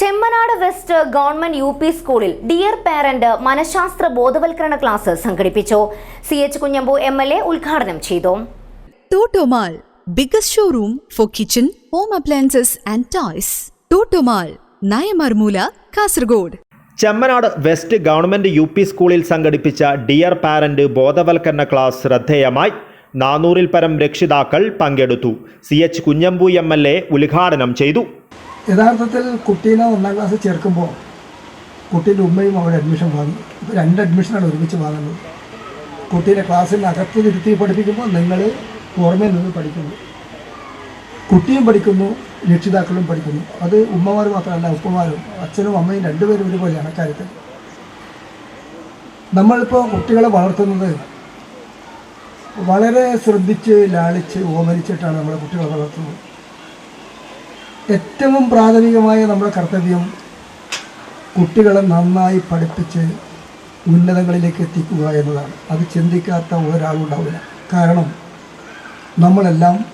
Chemnad west government U P സ്കൂളിൽ dear parent മനഃശാസ്ത്ര ബോധവൽക്കരണ ക്ലാസ് സംഘടിപ്പിച്ചു. C H Kunhambu M L A ഉദ്ഘാടനം ചെയ്തു. Toto Mall biggest showroom for kitchen home appliances and toys. Toto Mall Nayamarmoola Kasaragod. Chemnad west government U P സ്കൂളിൽ സംഘടിപ്പിച്ച dear parent ബോധവൽക്കരണ class ശ്രദ്ധേയമായി നാനൂറിൽ പരം രക്ഷിതാക്കൾ പങ്കെടുത്തു. C H Kunhambu M L A ഉദ്ഘാടനം ചെയ്തു. യഥാർത്ഥത്തിൽ കുട്ടീനെ ഒന്നാം ക്ലാസ് ചേർക്കുമ്പോൾ കുട്ടീന്റെ ഉമ്മയും അവിടെ അഡ്മിഷൻ വാങ്ങി. ഇപ്പോൾ രണ്ട് അഡ്മിഷനാണ് ഒരുമിച്ച് വാങ്ങുന്നത്. കുട്ടീനെ ക്ലാസ്സിന് അകത്ത് ഇരുത്തി പഠിപ്പിക്കുമ്പോൾ നിങ്ങൾ പുറമേ നിന്ന് പഠിക്കുന്നു. കുട്ടിയും പഠിക്കുന്നു രക്ഷിതാക്കളും പഠിക്കുന്നു. അത് ഉമ്മമാർ മാത്രമല്ല ഉപ്പമാരും അച്ഛനും അമ്മയും രണ്ടുപേരും ഒരുപോലെയാണ് അക്കാര്യത്തിൽ നമ്മളിപ്പോൾ കുട്ടികളെ വളർത്തുന്നത് വളരെ ശ്രദ്ധിച്ച് ലാളിച്ച് ഓമരിച്ചിട്ടാണ് നമ്മളെ കുട്ടികളെ വളർത്തുന്നത്. ഏറ്റവും പ്രാഥമികമായ നമ്മുടെ കർത്തവ്യം കുട്ടികളെ നന്നായി പഠിപ്പിച്ച് ഉന്നതങ്ങളിലേക്ക് എത്തിക്കുക എന്നതാണ്. അത് ചിന്തിക്കാത്ത ഒരാളുണ്ടാവില്ല. കാരണം നമ്മളെല്ലാം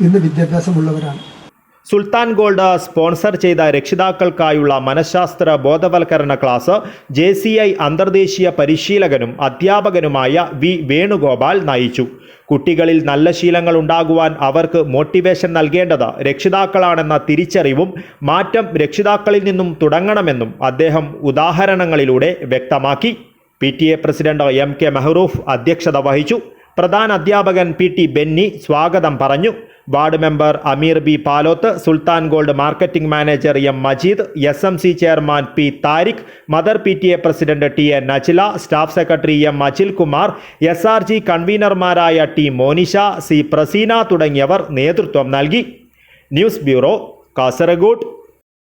ഇന്ന് വിദ്യാഭ്യാസമുള്ളവരാണ്. സുൽത്താൻ ഗോൾഡ് സ്പോൺസർ ചെയ്ത രക്ഷിതാക്കൾക്കായുള്ള മനഃശാസ്ത്ര ബോധവൽക്കരണ ക്ലാസ് ജെ സി ഐ അന്തർദേശീയ പരിശീലകനും അധ്യാപകനുമായ വി വേണുഗോപാൽ നയിച്ചു. കുട്ടികളിൽ നല്ല ശീലങ്ങൾ ഉണ്ടാകുവാൻ അവർക്ക് മോട്ടിവേഷൻ നൽകേണ്ടത് രക്ഷിതാക്കളാണെന്ന തിരിച്ചറിവും മാറ്റം രക്ഷിതാക്കളിൽ നിന്നും തുടങ്ങണമെന്നും അദ്ദേഹം ഉദാഹരണങ്ങളിലൂടെ വ്യക്തമാക്കി. P T A president M K Mehroof അധ്യക്ഷത വഹിച്ചു. പ്രധാന അധ്യാപകൻ പി ടി ബെന്നി സ്വാഗതം പറഞ്ഞു. Ward member Ameer B Paloth Sultan gold marketing manager M Majeed S M C chairman P Thariq mother P T A president T A Najila staff secretary M Ajil Kumar S R G കൺവീനർമാരായ T Monisha C Praseena തുടങ്ങിയവർ നേതൃത്വം നൽകി. News bureau Kasaragod.